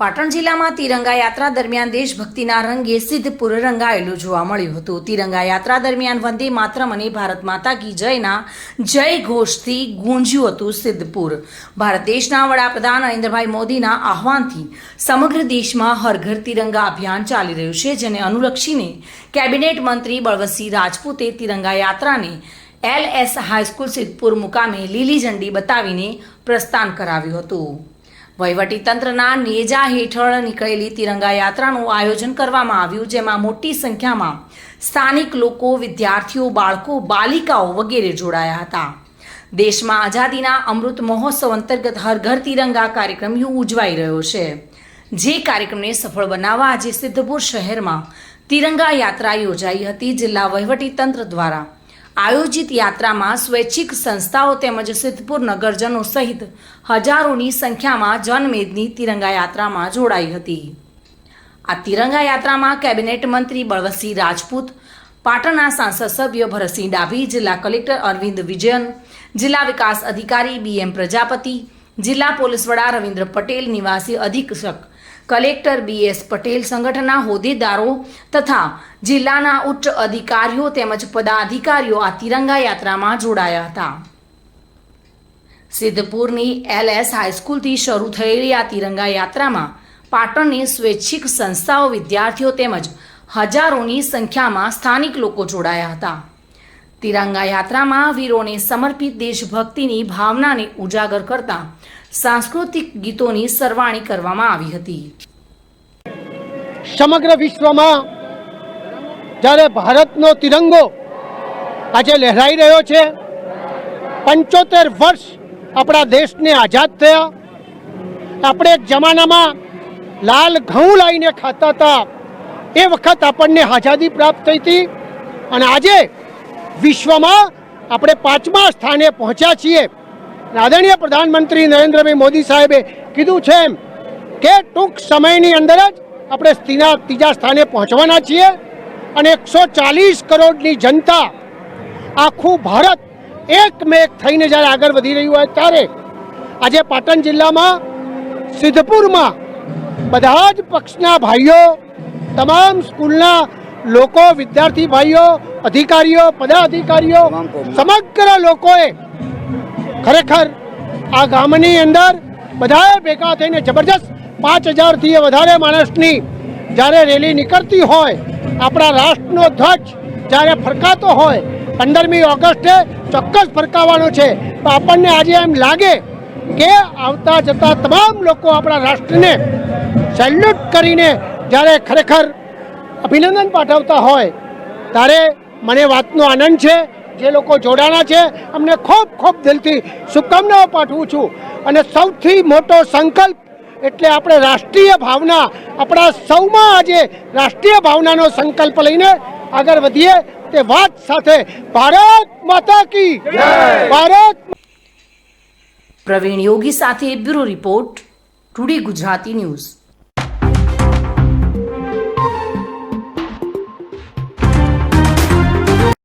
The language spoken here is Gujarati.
પાટણ જિલ્લામાં તિરંગા યાત્રા દરમિયાન દેશભક્તિના રંગે સિદ્ધપુર રંગાયેલું જોવા મળ્યું હતું. તિરંગા યાત્રા દરમિયાન વંદે માતરમ અને ભારત માતા કી જયના જય ઘોષથી ગુંજ્યું હતું સિદ્ધપુર. ભારત દેશના વડાપ્રધાન નરેન્દ્રભાઈ મોદીના આહવાનથી સમગ્ર દેશમાં હર ઘર તિરંગા અભિયાન ચાલી રહ્યું છે, જેને અનુલક્ષીને કેબિનેટ મંત્રી બળવંતસિંહ રાજપૂતે તિરંગા યાત્રાને એલ એસ હાઈસ્કૂલ સિદ્ધપુર મુકામે લીલી ઝંડી બતાવીને પ્રસ્થાન કરાવ્યું હતું. વહીવટીતંત્રના નેજા હેઠળ નીકળેલી તિરંગા યાત્રાનું આયોજન કરવામાં આવ્યું, જેમાં મોટી સંખ્યામાં સ્થાનિક લોકો, વિદ્યાર્થીઓ, બાળકો, બાલિકાઓ વગેરે જોડાયા હતા. દેશમાં આઝાદીના અમૃત મહોત્સવ અંતર્ગત હર ઘર તિરંગા કાર્યક્રમ ઉજવાઈ રહ્યો છે. જે કાર્યક્રમને સફળ બનાવવા આજે સિદ્ધપુર શહેરમાં તિરંગા યાત્રા યોજાઈ હતી. જિલ્લા વહીવટીતંત્ર દ્વારા આયોજિત યાત્રામાં સ્વૈચ્છિક સંસ્થાઓ તેમજ સિદ્ધપુર નગરજનો સહિત હજારોની સંખ્યામાં જનમેદની તિરંગા યાત્રામાં જોડાઈ હતી. આ તિરંગા યાત્રામાં કેબિનેટ મંત્રી બળવસી રાજપૂત, પાટણના સાંસદ સભ્ય ભરતસિંહ ડાભી, જિલ્લા કલેક્ટર અરવિંદ વિજયન, જિલ્લા વિકાસ અધિકારી બી એમ પ્રજાપતિ, જિલ્લા પોલીસ વડા રવિન્દ્ર પટેલ, નિવાસી અધિક્ષક કલેક્ટર બી એસ પટેલ સંગઠનના હોદ્દેદારો તથા જિલ્લાના ઉચ્ચ અધિકારીઓ તેમજ પદાધિકારીઓ આ તિરંગા યાત્રામાં જોડાયા હતા. સિદ્ધપુરની એલ એસ હાઈસ્કૂલથી શરૂ થયેલી આ તિરંગા યાત્રામાં પાટણની સ્વૈચ્છિક સંસ્થાઓ વિદ્યાર્થીઓ તેમજ હજારોની સંખ્યામાં સ્થાનિક લોકો જોડાયા હતા. તિરંગા યાત્રામાં વીરોને સમર્પિત દેશભક્તિની ભાવનાને ઉજાગર કરતા સાંસ્કૃતિક ગીતોની સરવાણી કરવામાં આવી હતી. સમગ્ર વિશ્વમાં જ્યારે ભારતનો તિરંગો આજે લહેરાઈ રહ્યો છે, પંચોતેર વર્ષ આપણા દેશને આઝાદ થયા. આપણે એક જમાનામાં લાલ ઘઉં લાવીને ખાતા હતા. એ વખત આપણને આઝાદી પ્રાપ્ત થઈ હતી. અને આજે વિશ્વમાં આપણે પાંચમા સ્થાને પહોંચ્યા છીએ. આદરણીય પ્રધાનમંત્રી નરેન્દ્રભાઈ મોદી સાહેબે કીધું છે એમ કે ટૂંક સમયની અંદર જ આપણે સ્ત્રીના ત્રીજા સ્થાને પહોંચવાના છીએ અને એકસો ચાલીસ કરોડની જનતા આખું ભારત એકમેક થઈને જ્યારે આગળ વધી રહ્યું હોય ત્યારે આજે પાટણ જિલ્લામાં સિદ્ધપુરમાં બધા જ પક્ષના ભાઈઓ, તમામ સ્કૂલના લોકો વિદ્યાર્થી ભાઈઓ અધિકારીઓ પદાધિકારીઓ સમગ્ર લોકોએ ખરેખર આ ગામની અંદર બધાએ ભેગા થઈને જબરજસ્ત પાંચ હજારથી વધારે માણસની જ્યારે રેલી નીકળતી હોય આપણા રાષ્ટ્રનો ધ્વજ જ્યારે ફરકાતો હોય પંદરમી ઓગસ્ટે ચોક્કસ ફરકાવવાનો છે. તો આપણને આજે એમ લાગે કે આવતા જતા તમામ લોકો આપણા રાષ્ટ્રને સેલ્યુટ કરીને જ્યારે ખરેખર અભિનંદન પાઠવતા હોય, ત્યારે મને વાતનો આનંદ છે, જે લોકો જોડાણા છે, અમને ખૂબ ખૂબ દિલથી શુભકામનાઓ પાઠવું છું. અને સૌથી મોટો સંકલ્પ એટલે આપણે રાષ્ટ્રીય ભાવના, આપણા સૌમાં આજે રાષ્ટ્રીય ભાવનાનો સંકલ્પ લઈને આગળ વધીએ, તે વાત સાથે ભારત માતા કી ભારત પ્રવીણ યોગી સાથે bureau report, today Gujarati news.